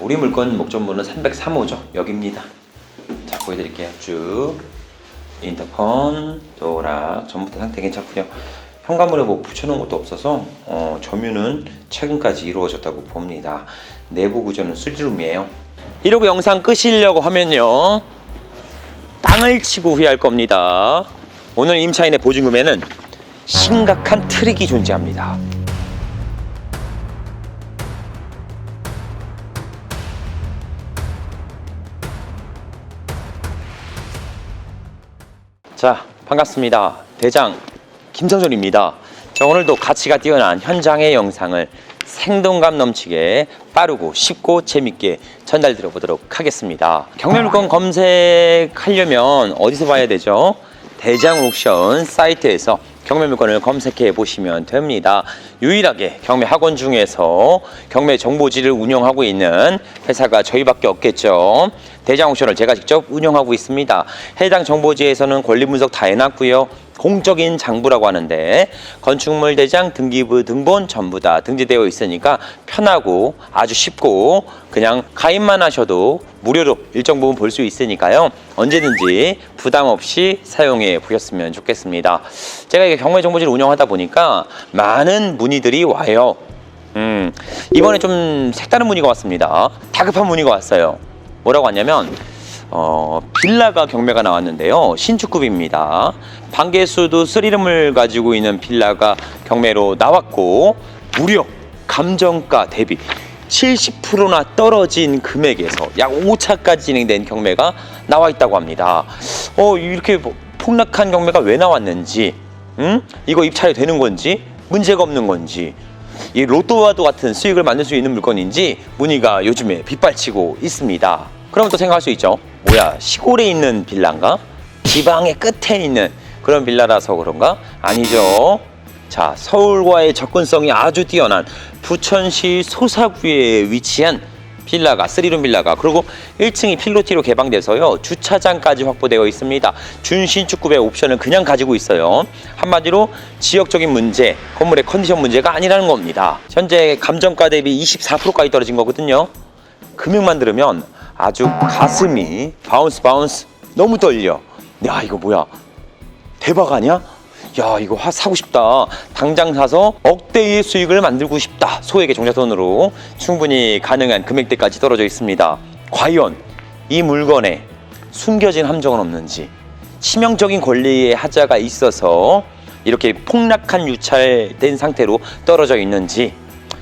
우리 물건 목전문은 303호죠. 여기입니다. 자, 보여드릴게요. 쭉. 인터폰, 도락, 전부 다 상태 괜찮고요. 현관문에 뭐 붙여놓은 것도 없어서 어, 점유는 최근까지 이루어졌다고 봅니다. 내부 구조는 쓰리룸이에요. 이러고 영상 끄시려고 하면요. 땅을 치고 후회할 겁니다. 오늘 임차인의 보증금에는 심각한 트릭이 존재합니다. 자, 반갑습니다. 대장 김성준입니다. 자, 오늘도 가치가 뛰어난 현장의 영상을 생동감 넘치게 빠르고 쉽고 재밌게 전달 드려보도록 하겠습니다. 경매 물건 검색하려면 어디서 봐야 되죠? 대장 옥션 사이트에서 경매 물건을 검색해 보시면 됩니다. 유일하게 경매 학원 중에서 경매 정보지를 운영하고 있는 회사가 저희밖에 없겠죠. 대장 옥션을 제가 직접 운영하고 있습니다. 해당 정보지에서는 권리 분석 다 해놨고요. 공적인 장부라고 하는데 건축물 대장 등기부 등본 전부 다 등재되어 있으니까 편하고 아주 쉽고 그냥 가입만 하셔도 무료로 일정 부분 볼 수 있으니까요 언제든지 부담 없이 사용해 보셨으면 좋겠습니다. 제가 이게 경매 정보지를 운영하다 보니까 많은 문의들이 와요. 음 이번에 좀 색다른 문의가 왔습니다. 다급한 문의가 왔어요. 뭐라고 왔냐면 어, 빌라가 경매가 나왔는데요. 신축급입니다. 반개수도 쓰리룸을 가지고 있는 빌라가 경매로 나왔고 무려 감정가 대비 70%나 떨어진 금액에서 약 5차까지 진행된 경매가 나와 있다고 합니다. 어, 이렇게 뭐 폭락한 경매가 왜 나왔는지, 음? 이거 입찰이 되는 건지, 문제가 없는 건지, 이 로또와도 같은 수익을 만들 수 있는 물건인지 문의가 요즘에 빗발치고 있습니다. 그러면 또 생각할 수 있죠. 뭐야 시골에 있는 빌라인가? 지방의 끝에 있는 그런 빌라라서 그런가? 아니죠. 자 서울과의 접근성이 아주 뛰어난 부천시 소사구에 위치한 빌라가 쓰리룸 빌라가 그리고 1층이 필로티로 개방돼서요 주차장까지 확보되어 있습니다 준신축급의 옵션을 그냥 가지고 있어요 한마디로 지역적인 문제 건물의 컨디션 문제가 아니라는 겁니다 현재 감정가 대비 24%까지 떨어진 거거든요 금액만 들으면 아주 가슴이 바운스 바운스. 너무 떨려. 야 이거 뭐야? 대박 아니야? 야 이거 화 사고 싶다. 당장 사서 억대의 수익을 만들고 싶다. 소액의 종잣돈으로 충분히 가능한 금액대까지 떨어져 있습니다. 과연 이 물건에 숨겨진 함정은 없는지 치명적인 권리의 하자가 있어서 이렇게 폭락한 유찰된 상태로 떨어져 있는지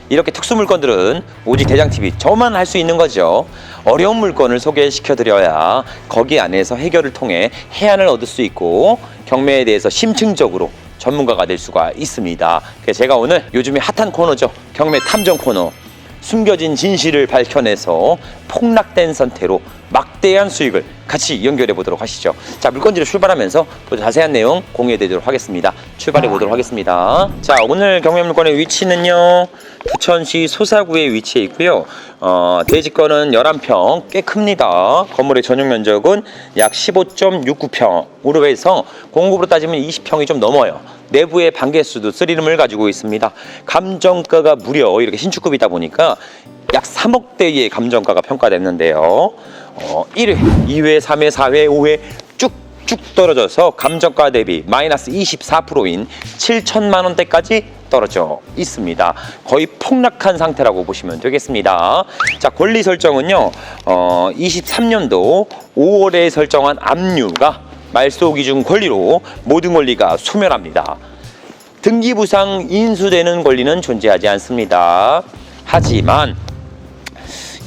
이렇게 특수 물건들은 오직 대장 TV 저만 할 수 있는 거죠. 어려운 물건을 소개시켜 드려야 거기 안에서 해결을 통해 해안을 얻을 수 있고 경매에 대해서 심층적으로 전문가가 될 수가 있습니다. 그래서 제가 오늘 요즘에 핫한 코너죠. 경매 탐정 코너. 숨겨진 진실을 밝혀내서 폭락된 상태로 막대한 수익을 같이 연결해 보도록 하시죠. 자, 물건지를 출발하면서 또 자세한 내용 공유해 드리도록 하겠습니다. 출발해 보도록 하겠습니다. 자, 오늘 경매 물건의 위치는요. 부천시 소사구에 위치해 있고요. 어, 대지권은 11평 꽤 큽니다. 건물의 전용 면적은 약 15.69평으로 해서 공급으로 따지면 20평이 좀 넘어요. 내부의 반개수도 쓰리룸을 가지고 있습니다. 감정가가 무려 이렇게 신축급이다 보니까 약 3억대의 감정가가 평가됐는데요. 어, 1회, 2회, 3회, 4회, 5회 쭉쭉 떨어져서 감정가 대비 마이너스 24%인 7천만 원대까지 떨어져 있습니다. 거의 폭락한 상태라고 보시면 되겠습니다. 자, 권리 설정은요, 어, 23년도 5월에 설정한 압류가 말소 기준 권리로 모든 권리가 소멸합니다. 등기부상 인수되는 권리는 존재하지 않습니다. 하지만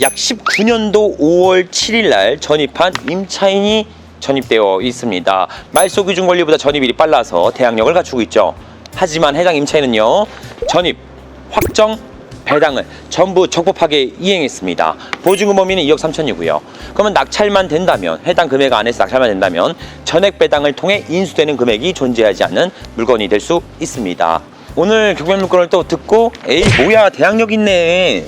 약 19년도 5월 7일 날 전입한 임차인이 전입되어 있습니다. 말소 기준 권리보다 전입일이 빨라서 대항력을 갖추고 있죠. 하지만 해당 임차인은요. 전입, 확정, 배당을 전부 적법하게 이행했습니다. 보증금 범위는 2억 3천이고요. 그러면 낙찰만 된다면 해당 금액 안에서 낙찰만 된다면 전액 배당을 통해 인수되는 금액이 존재하지 않는 물건이 될 수 있습니다. 오늘 경매 물건을 또 듣고 에이 뭐야 대항력 있네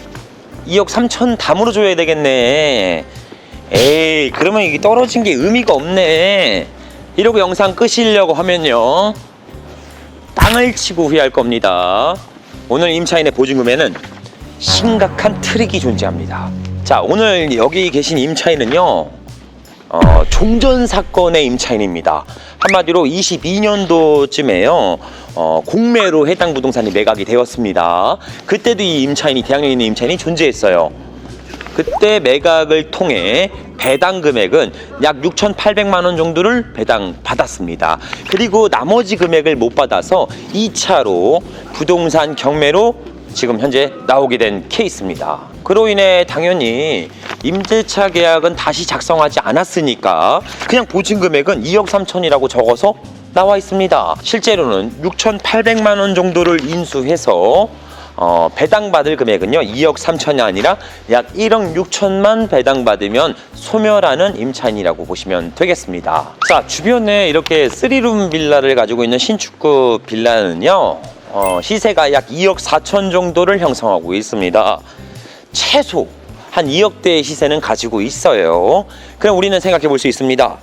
2억 3천 다 물어줘야 되겠네 에이 그러면 이게 떨어진 게 의미가 없네 이러고 영상 끄시려고 하면요 땅을 치고 후회할 겁니다 오늘 임차인의 보증금에는 심각한 트릭이 존재합니다 자, 오늘 여기 계신 임차인은요, 어, 종전 사건의 임차인입니다. 한마디로 22년도쯤에요, 어, 공매로 해당 부동산이 매각이 되었습니다. 그때도 이 임차인이, 대학로에 있는 임차인이 존재했어요. 그때 매각을 통해 배당 금액은 약 6,800만 원 정도를 배당 받았습니다. 그리고 나머지 금액을 못 받아서 2차로 부동산 경매로 지금 현재 나오게 된 케이스입니다. 그로 인해 당연히 임대차 계약은 다시 작성하지 않았으니까 그냥 보증 금액은 2억 3천이라고 적어서 나와 있습니다. 실제로는 6,800만 원 정도를 인수해서 어, 배당받을 금액은요 2억 3천이 아니라 약 1억 6천만 배당받으면 소멸하는 임차인이라고 보시면 되겠습니다. 자 주변에 이렇게 3룸 빌라를 가지고 있는 신축급 빌라는요 어, 시세가 약 2억 4천 정도를 형성하고 있습니다. 최소 한 2억대의 시세는 가지고 있어요. 그럼 우리는 생각해 볼 수 있습니다.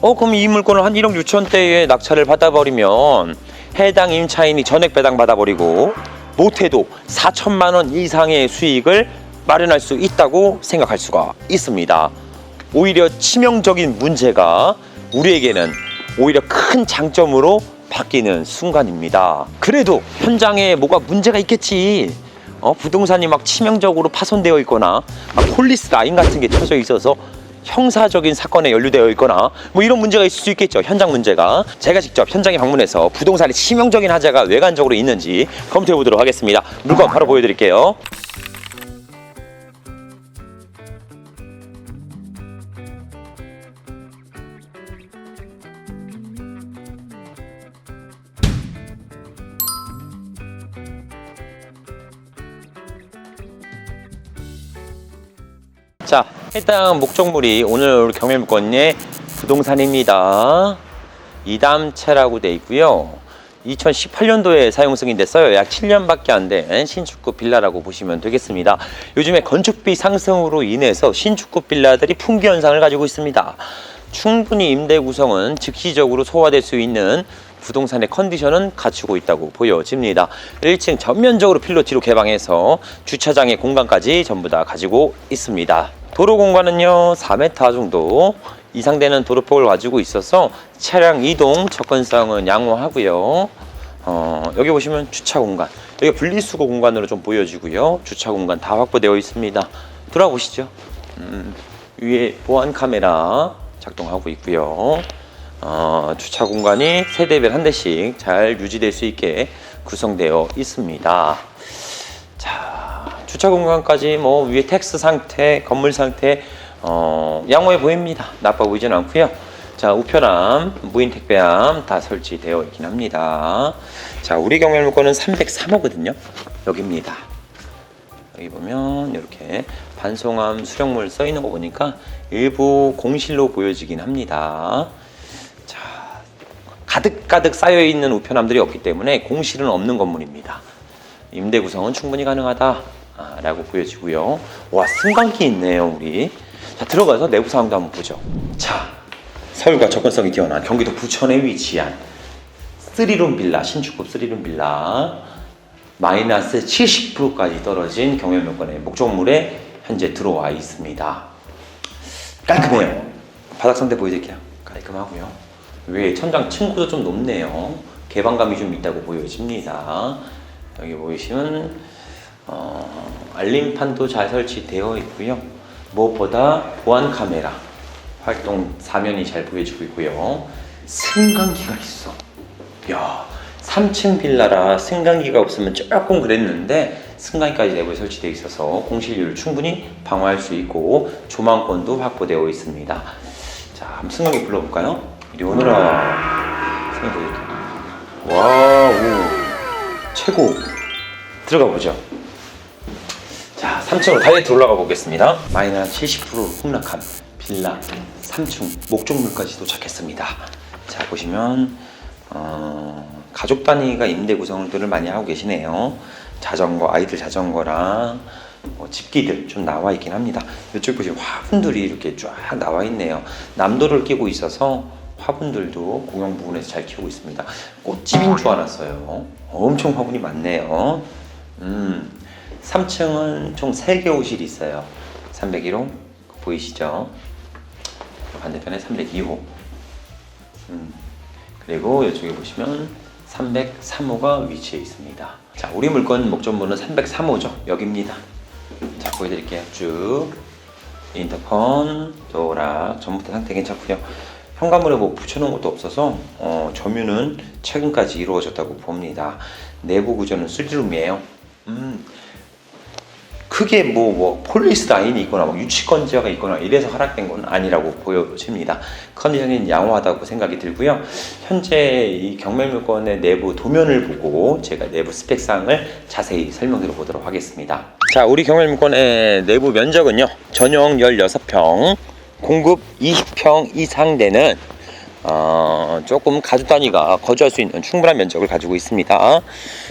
어 그럼 이 물건을 한 1억 6천대에 낙찰을 받아버리면 해당 임차인이 전액 배당 받아버리고 못해도 4천만 원 이상의 수익을 마련할 수 있다고 생각할 수가 있습니다. 오히려 치명적인 문제가 우리에게는 오히려 큰 장점으로 바뀌는 순간입니다. 그래도 현장에 뭐가 문제가 있겠지. 어, 부동산이 막 치명적으로 파손되어 있거나 막 폴리스 라인 같은 게 쳐져 있어서 형사적인 사건에 연루되어 있거나 뭐 이런 문제가 있을 수 있겠죠. 현장 문제가. 제가 직접 현장에 방문해서 부동산에 치명적인 하자가 외관적으로 있는지 검토해 보도록 하겠습니다. 물건 바로 보여드릴게요. 자, 해당 목적물이 오늘 경매 물건의 부동산입니다. 이담채라고 돼 있고요. 2018년도에 사용 승인됐어요. 약 7년밖에 안 된 신축급 빌라라고 보시면 되겠습니다. 요즘에 건축비 상승으로 인해서 신축급 빌라들이 풍기 현상을 가지고 있습니다. 충분히 임대 구성은 즉시적으로 소화될 수 있는 부동산의 컨디션은 갖추고 있다고 보여집니다. 1층 전면적으로 필로티로 개방해서 주차장의 공간까지 전부 다 가지고 있습니다. 도로 공간은요 4m 정도 이상 되는 도로폭을 가지고 있어서 차량 이동 접근성은 양호하고요. 어, 여기 보시면 주차 공간 여기 분리수거 공간으로 좀 보여지고요. 주차 공간 다 확보되어 있습니다. 돌아보시죠. 음, 위에 보안 카메라 작동하고 있고요. 어, 주차 공간이 세대별 한 대씩 잘 유지될 수 있게 구성되어 있습니다. 자, 주차 공간까지 뭐 위에 텍스 상태, 건물 상태 어, 양호해 보입니다. 나빠 보이진 않고요. 자, 우편함, 무인 택배함 다 설치되어 있긴 합니다. 자, 우리 경매 물건은 303호거든요. 여기입니다. 여기 보면 이렇게 반송함 수령물 써 있는 거 보니까 일부 공실로 보여지긴 합니다. 자, 가득가득 쌓여 있는 우편함들이 없기 때문에 공실은 없는 건물입니다. 임대 구성은 충분히 가능하다 라고 보여지고요. 와 승강기 있네요, 우리. 자 들어가서 내부 상황도 한번 보죠. 자, 서울과 접근성이 뛰어난 경기도 부천에 위치한 3룸 빌라, 신축급 3룸 빌라 마이너스 70%까지 떨어진 경매명권의 목적물에 현재 들어와 있습니다. 깔끔해요. 바닥 상태 보여드릴게요. 깔끔하고요. 위에 천장 층고도 좀 높네요. 개방감이 좀 있다고 보여집니다. 여기 보이시면 어, 알림판도 잘 설치되어 있고요. 무엇보다 보안 카메라 활동 사면이 잘 보여지고 있고요. 승강기가 있어. 야, 3층 빌라라 승강기가 없으면 조금 그랬는데 승강기까지 내부에 설치되어 있어서 공실률을 충분히 방어할 수 있고 조망권도 확보되어 있습니다. 자, 한번 승강기 불러볼까요? 이리 오너라. 승강기. 와우, 최고. 들어가 보죠. 자, 3층으로 다이렉트 올라가 보겠습니다. 마이너스 70% 폭락한 빌라 3층 목적물까지 도착했습니다. 자, 보시면 어, 가족 단위가 임대 구성들을 많이 하고 계시네요. 자전거, 아이들 자전거랑 뭐 집기들 좀 나와 있긴 합니다. 이쪽 보시면 화분들이 이렇게 쫙 나와 있네요. 남도를 끼고 있어서 화분들도 공용 부분에서 잘 키우고 있습니다. 꽃집인 줄 알았어요. 엄청 화분이 많네요. 음, 3층은 총 3개 호실이 있어요. 301호 보이시죠? 반대편에 302호. 음, 그리고 이쪽에 보시면 303호가 위치해 있습니다. 자, 우리 물건 목전문은 303호죠. 여기입니다. 자, 보여드릴게요. 쭉 인터폰, 도락 전부 다 상태 괜찮고요. 현관문에 뭐 붙여놓은 것도 없어서 어, 점유는 최근까지 이루어졌다고 봅니다. 내부 구조는 3룸이에요. 음, 크게 뭐, 뭐 폴리스 라인이 있거나 뭐 유치건지가 있거나 이래서 하락된 건 아니라고 보여집니다. 컨디션이 양호하다고 생각이 들고요. 현재 이 경매물건의 내부 도면을 보고 제가 내부 스펙상을 자세히 설명드려 보도록 하겠습니다. 자, 우리 경매물건의 내부 면적은요. 전용 16평, 공급 20평 이상 되는 어, 조금 가족 단위가 거주할 수 있는 충분한 면적을 가지고 있습니다.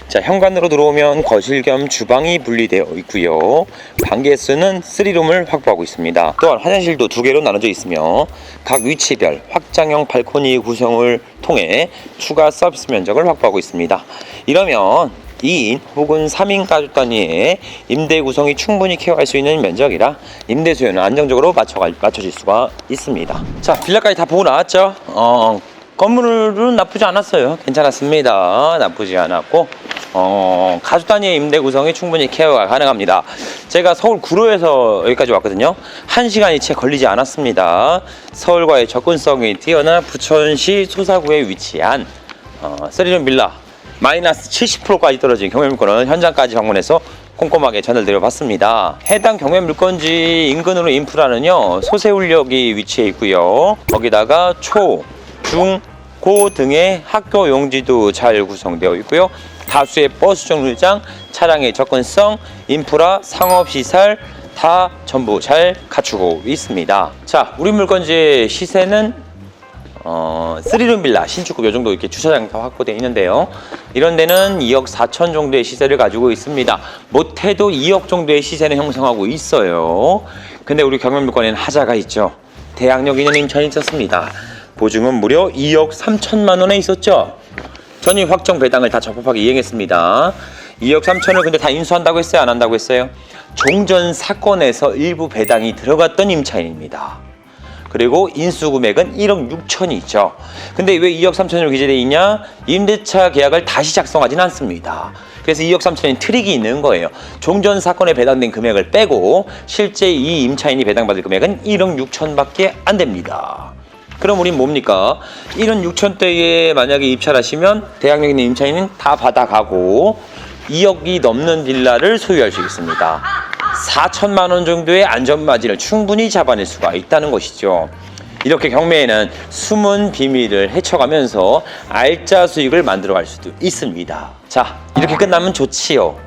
자, 현관으로 들어오면 거실 겸 주방이 분리되어 있고요. 방 개수는 3룸을 확보하고 있습니다. 또한 화장실도 두 개로 나눠져 있으며 각 위치별 확장형 발코니 구성을 통해 추가 서비스 면적을 확보하고 있습니다. 이러면 2인 혹은 3인 가족 단위의 임대 구성이 충분히 케어할 수 있는 면적이라 임대 수요는 안정적으로 맞춰갈, 맞춰질 수가 있습니다. 자, 빌라까지 다 보고 나왔죠? 어, 건물은 나쁘지 않았어요. 괜찮았습니다. 나쁘지 않았고, 어, 가족 단위의 임대 구성이 충분히 케어가 가능합니다. 제가 서울 구로에서 여기까지 왔거든요. 한 시간이 채 걸리지 않았습니다. 서울과의 접근성이 뛰어난 부천시 소사구에 위치한 어, 쓰리룸 빌라 마이너스 70%까지 떨어진 경매 물건은 현장까지 방문해서 꼼꼼하게 전달드려 봤습니다. 해당 경매 물건지 인근으로 인프라는요 소세울역이 위치해 있고요. 거기다가 초, 중, 고 등의 학교 용지도 잘 구성되어 있고요. 다수의 버스 정류장, 차량의 접근성, 인프라, 상업시설 다 전부 잘 갖추고 있습니다. 자, 우리 물건지의 시세는 어, 3룸 빌라 신축급 요 정도 이렇게 주차장 다 확보되어 있는데요. 이런 데는 2억 4천 정도의 시세를 가지고 있습니다. 못해도 2억 정도의 시세는 형성하고 있어요. 근데 우리 경매물건에는 하자가 있죠. 대학력 있는 인천이 있었습니다. 보증은 무려 2억 3천만 원에 있었죠. 전입 확정 배당을 다 적법하게 이행했습니다. 2억 3천을 근데 다 인수한다고 했어요? 안 한다고 했어요? 종전 사건에서 일부 배당이 들어갔던 임차인입니다. 그리고 인수 금액은 1억 6천이 있죠. 근데 왜 2억 3천으로 기재되어 있냐? 임대차 계약을 다시 작성하진 않습니다. 그래서 2억 3천이 트릭이 있는 거예요. 종전 사건에 배당된 금액을 빼고 실제 이 임차인이 배당받을 금액은 1억 6천밖에 안 됩니다. 그럼 우린 뭡니까? 1억 6천대에 만약에 입찰 하시면 대학력 있는 임차인은 다 받아가고 2억이 넘는 빌라를 소유할 수 있습니다. 4천만 원 정도의 안전마진을 충분히 잡아낼 수가 있다는 것이죠. 이렇게 경매에는 숨은 비밀을 헤쳐가면서 알짜 수익을 만들어갈 수도 있습니다. 자, 이렇게 끝나면 좋지요.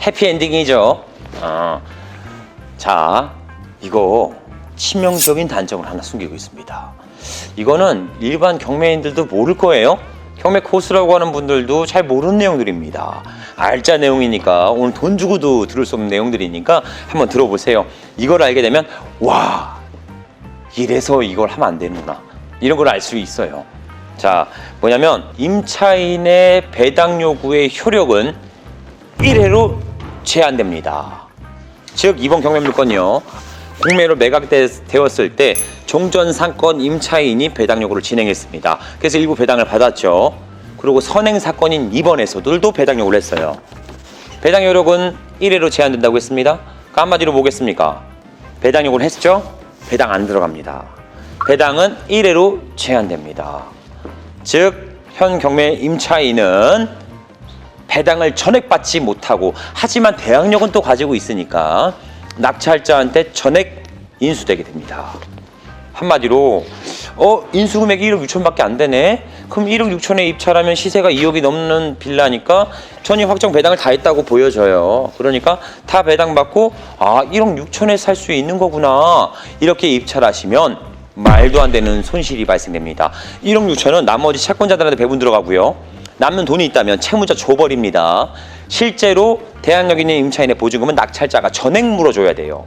해피엔딩이죠. 어. 자, 이거 치명적인 단점을 하나 숨기고 있습니다. 이거는 일반 경매인들도 모를 거예요. 경매 코스라고 하는 분들도 잘 모르는 내용들입니다. 알짜 내용이니까 오늘 돈 주고도 들을 수 없는 내용들이니까 한번 들어보세요. 이걸 알게 되면 와 이래서 이걸 하면 안 되는구나 이런 걸 알 수 있어요. 자 뭐냐면 임차인의 배당 요구의 효력은 1회로 제한됩니다. 즉 이번 경매 물건요 공매로 매각되었을 때 종전 상권 임차인이 배당 요구를 진행했습니다. 그래서 일부 배당을 받았죠. 그리고 선행 사건인 이번에서들도 배당 요구를 했어요. 배당 요력은 1회로 제한된다고 했습니다. 그 한마디로 뭐겠습니까? 배당 요구를 했죠? 배당 안 들어갑니다. 배당은 1회로 제한됩니다. 즉, 현 경매 임차인은 배당을 전액 받지 못하고 하지만 대항력은 또 가지고 있으니까 낙찰자한테 전액 인수되게 됩니다. 한마디로 어 인수 금액이 1억 6천밖에 안 되네. 그럼 1억 6천에 입찰하면 시세가 2억이 넘는 빌라니까 전입 확정 배당을 다 했다고 보여져요. 그러니까 다 배당 받고 아 1억 6천에 살 수 있는 거구나 이렇게 입찰하시면 말도 안 되는 손실이 발생됩니다. 1억 6천은 나머지 채권자들한테 배분 들어가고요. 남는 돈이 있다면 채무자 줘버립니다. 실제로 대항력 있는 임차인의 보증금은 낙찰자가 전액 물어줘야 돼요.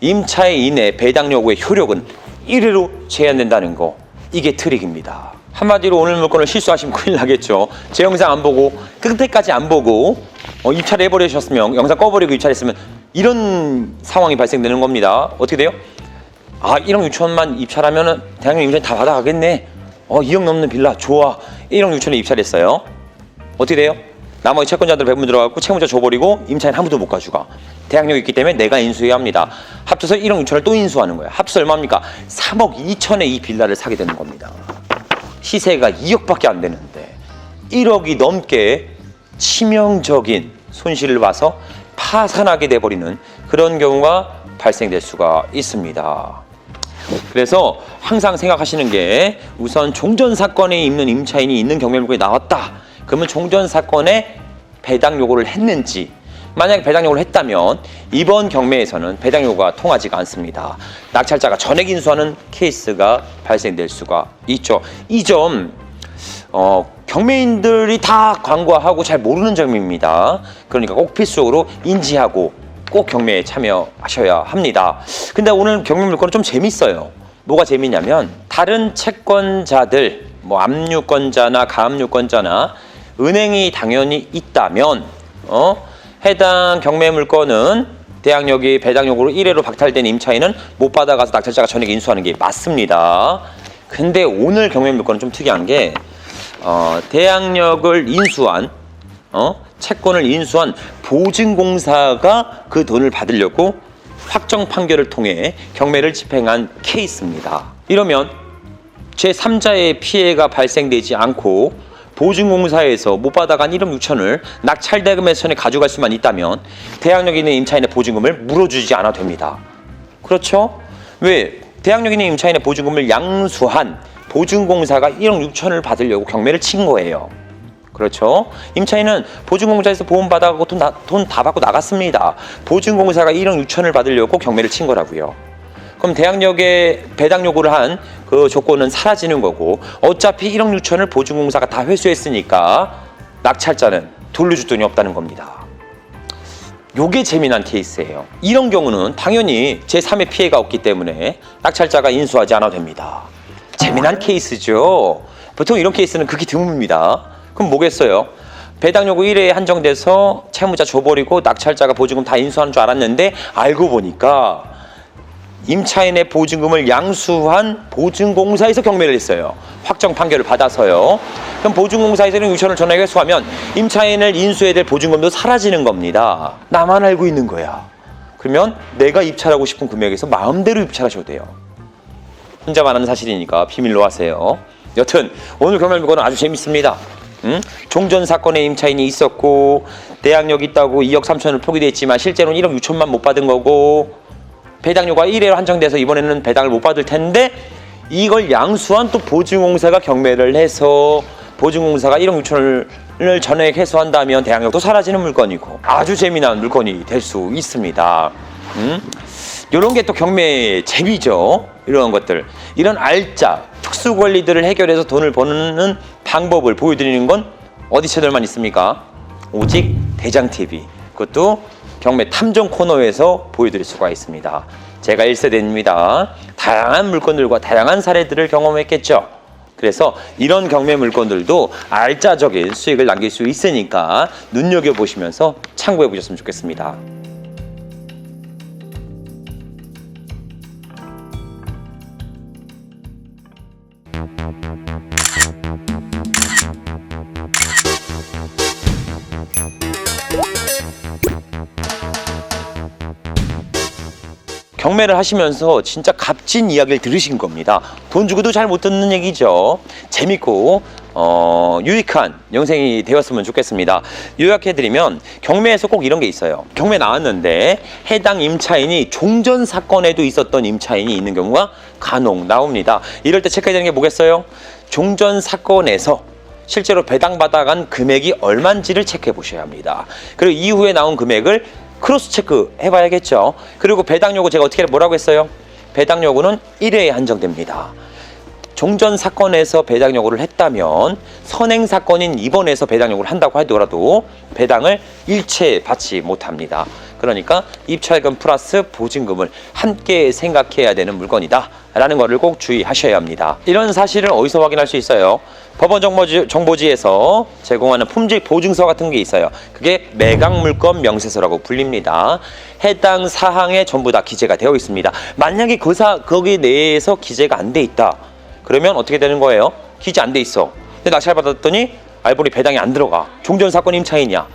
임차인의 배당 요구의 효력은 1회로 제한된다는 거 이게 트릭입니다. 한마디로 오늘 물건을 실수하시면 큰일 나겠죠. 제 영상 안 보고 끝에까지 안 보고 어, 입찰 해버리셨으면 영상 꺼버리고 입찰했으면 이런 상황이 발생되는 겁니다. 어떻게 돼요? 아 1억 6천만 입찰하면은 대학력 임차인 다 받아가겠네. 어 2억 넘는 빌라 좋아. 1억 6천에 입찰 했어요. 어떻게 돼요? 나머지 채권자들 배분 들어가고 채무자 줘버리고 임차인 한 분도 못 가져가. 대학력이 있기 때문에 내가 인수해야 합니다. 합쳐서 1억 6천을 또 인수하는 거예요. 합쳐서 얼마입니까? 3억 2천에 이 빌라를 사게 되는 겁니다. 시세가 2억밖에 안 되는데 1억이 넘게 치명적인 손실을 봐서 파산하게 돼버리는 그런 경우가 발생될 수가 있습니다. 그래서 항상 생각하시는 게 우선 종전 사건에 있는 임차인이 있는 경매물건이 나왔다. 그러면 종전 사건에 배당 요구를 했는지 만약에 배당 요구를 했다면 이번 경매에서는 배당 요구가 통하지가 않습니다. 낙찰자가 전액 인수하는 케이스가 발생될 수가 있죠. 이점 어, 경매인들이 다 광고하고 잘 모르는 점입니다. 그러니까 꼭 필수적으로 인지하고 꼭 경매에 참여하셔야 합니다. 근데 오늘 경매 물건은 좀 재밌어요. 뭐가 재밌냐면 다른 채권자들 뭐 압류권자나 가압류권자나 은행이 당연히 있다면 어 해당 경매 물건은 대항력이 배당력으로 1회로 박탈된 임차인은 못 받아가서 낙찰자가 전액 인수하는 게 맞습니다. 근데 오늘 경매 물건은 좀 특이한 게 어, 대항력을 인수한 어? 채권을 인수한 보증공사가 그 돈을 받으려고 확정 판결을 통해 경매를 집행한 케이스입니다. 이러면 제3자의 피해가 발생되지 않고 보증공사에서 못 받아간 1억 6천을 낙찰대금에서 전에 가져갈 수만 있다면 대항력 있는 임차인의 보증금을 물어주지 않아도 됩니다. 그렇죠? 왜? 대항력 있는 임차인의 보증금을 양수한 보증공사가 1억 6천을 받으려고 경매를 친 거예요. 그렇죠? 임차인은 보증공사에서 보험 받아가고 돈 다 받고 나갔습니다. 보증공사가 1억 6천을 받으려고 경매를 친 거라고요. 그럼 대항력의 배당 요구를 한 그 조건은 사라지는 거고 어차피 1억 6천을 보증공사가 다 회수했으니까 낙찰자는 돌려줄 돈이 없다는 겁니다. 요게 재미난 케이스예요. 이런 경우는 당연히 제3의 피해가 없기 때문에 낙찰자가 인수하지 않아도 됩니다. 재미난 케이스죠. 보통 이런 케이스는 극히 드뭅니다. 그럼 뭐겠어요? 배당 요구 1회에 한정돼서 채무자 줘버리고 낙찰자가 보증금 다 인수하는 줄 알았는데 알고 보니까 임차인의 보증금을 양수한 보증공사에서 경매를 했어요. 확정 판결을 받아서요. 그럼 보증공사에서는 유천을 전액 회수하면 임차인을 인수해야 될 보증금도 사라지는 겁니다. 나만 알고 있는 거야. 그러면 내가 입찰하고 싶은 금액에서 마음대로 입찰하셔도 돼요. 혼자만 아는 사실이니까 비밀로 하세요. 여튼 오늘 경매 물건은 아주 재밌습니다. 응? 종전 사건에 임차인이 있었고 대항력 있다고 2억 3천을 포기됐지만 실제로는 1억 6천만 못 받은 거고 배당료가 1회로 한정돼서 이번에는 배당을 못 받을 텐데 이걸 양수한 또 보증공사가 경매를 해서 보증공사가 1억 6천을 전액 회수한다면 대항력도 사라지는 물건이고 아주 재미난 물건이 될 수 있습니다. 음? 이런 게 또 경매의 재미죠. 이런 것들. 이런 알짜, 특수 권리들을 해결해서 돈을 버는 방법을 보여드리는 건 어디 채널만 있습니까? 오직 대장TV. 그것도 경매 탐정 코너에서 보여드릴 수가 있습니다. 제가 1세대입니다. 다양한 물건들과 다양한 사례들을 경험했겠죠. 그래서 이런 경매 물건들도 알짜적인 수익을 남길 수 있으니까 눈여겨보시면서 참고해 보셨으면 좋겠습니다. 경매를 하시면서 진짜 값진 이야기를 들으신 겁니다. 돈 주고도 잘 못 듣는 얘기죠. 재밌고 어, 유익한 영상이 되었으면 좋겠습니다. 요약해드리면 경매에서 꼭 이런 게 있어요. 경매 나왔는데 해당 임차인이 종전 사건에도 있었던 임차인이 있는 경우가 간혹 나옵니다. 이럴 때 체크해야 되는 게 뭐겠어요? 종전 사건에서 실제로 배당받아간 금액이 얼마인지를 체크해 보셔야 합니다. 그리고 이후에 나온 금액을 크로스 체크 해봐야겠죠. 그리고 배당 요구 제가 어떻게 뭐라고 했어요? 배당 요구는 1회에 한정됩니다. 종전 사건에서 배당 요구를 했다면 선행 사건인 이번에서 배당 요구를 한다고 하더라도 배당을 일체 받지 못합니다. 그러니까 입찰금 플러스 보증금을 함께 생각해야 되는 물건이다. 라는 것을 꼭 주의하셔야 합니다. 이런 사실을 어디서 확인할 수 있어요? 법원 정보지, 정보지에서 제공하는 품질 보증서 같은 게 있어요. 그게 매각 물건 명세서라고 불립니다. 해당 사항에 전부 다 기재가 되어 있습니다. 만약에 그 사, 거기 내에서 기재가 안 돼 있다. 그러면 어떻게 되는 거예요? 기재 안 돼 있어. 근데 낙찰 받았더니 알고 보니 배당이 안 들어가. 종전 사건 임차인이야.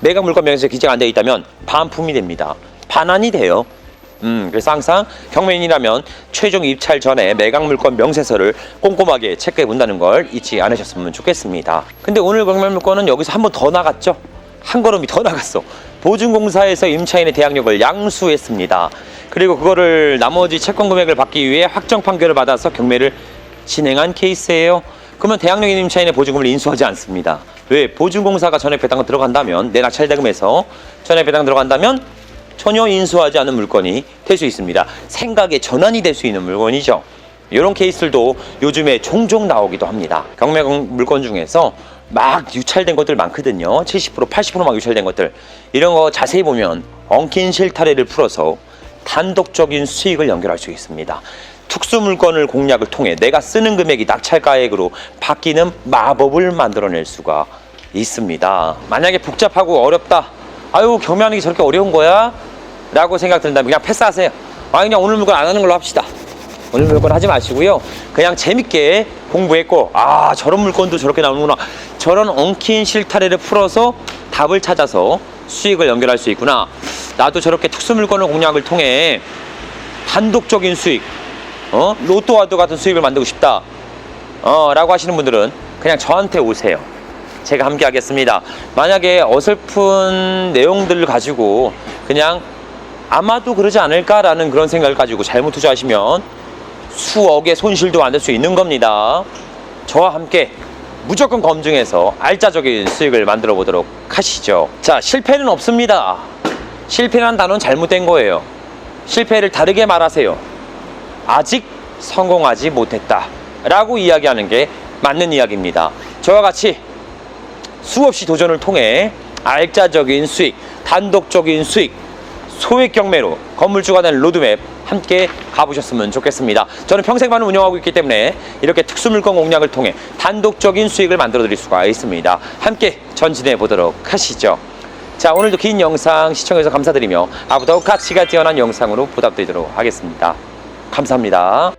매각 물건 명세서 기재가 안돼 있다면 반품이 됩니다. 반환이 돼요. 음, 그래서 항상 경매인이라면 최종 입찰 전에 매각 물건 명세서를 꼼꼼하게 체크해 본다는 걸 잊지 않으셨으면 좋겠습니다. 근데 오늘 경매 물건은 여기서 한 번 더 나갔죠? 한 걸음이 더 나갔어. 보증공사에서 임차인의 대항력을 양수했습니다. 그리고 그거를 나머지 채권 금액을 받기 위해 확정 판결을 받아서 경매를 진행한 케이스예요. 그러면 대항력 있는 임차인의 보증금을 인수하지 않습니다. 왜? 보증공사가 전액 배당 들어간다면 내 낙찰 대금에서 전액 배당 들어간다면 전혀 인수하지 않은 물건이 될 수 있습니다. 생각의 전환이 될 수 있는 물건이죠. 이런 케이스들도 요즘에 종종 나오기도 합니다. 경매 물건 중에서 막 유찰된 것들 많거든요. 70% 80%막 유찰된 것들. 이런 거 자세히 보면 엉킨 실타래를 풀어서 단독적인 수익을 연결할 수 있습니다. 특수 물건을 공략을 통해 내가 쓰는 금액이 낙찰가액으로 바뀌는 마법을 만들어낼 수가 있습니다. 만약에 복잡하고 어렵다. 아유 경매하는 게 저렇게 어려운 거야? 라고 생각 든다면 그냥 패스하세요. 아 그냥 오늘 물건 안 하는 걸로 합시다. 오늘 물건 하지 마시고요. 그냥 재밌게 공부했고 아 저런 물건도 저렇게 나오는구나. 저런 엉킨 실타래를 풀어서 답을 찾아서 수익을 연결할 수 있구나. 나도 저렇게 특수 물건을 공략을 통해 단독적인 수익, 어 로또와도 같은 수익을 만들고 싶다. 어 라고 하시는 분들은 그냥 저한테 오세요. 제가 함께 하겠습니다. 만약에 어설픈 내용들을 가지고 그냥 아마도 그러지 않을까라는 그런 생각을 가지고 잘못 투자하시면 수억의 손실도 만들 수 있는 겁니다. 저와 함께 무조건 검증해서 알짜적인 수익을 만들어 보도록 하시죠. 자, 실패는 없습니다. 실패란 단어는 잘못된 거예요. 실패를 다르게 말하세요. 아직 성공하지 못했다. 라고 이야기하는 게 맞는 이야기입니다. 저와 같이 수없이 도전을 통해 알짜적인 수익, 단독적인 수익, 소액 경매로 건물주가 된 로드맵 함께 가보셨으면 좋겠습니다. 저는 평생만 운영하고 있기 때문에 이렇게 특수 물건 공략을 통해 단독적인 수익을 만들어 드릴 수가 있습니다. 함께 전진해 보도록 하시죠. 자, 오늘도 긴 영상 시청해주셔서 감사드리며 더욱 가치가 뛰어난 영상으로 보답드리도록 하겠습니다. 감사합니다.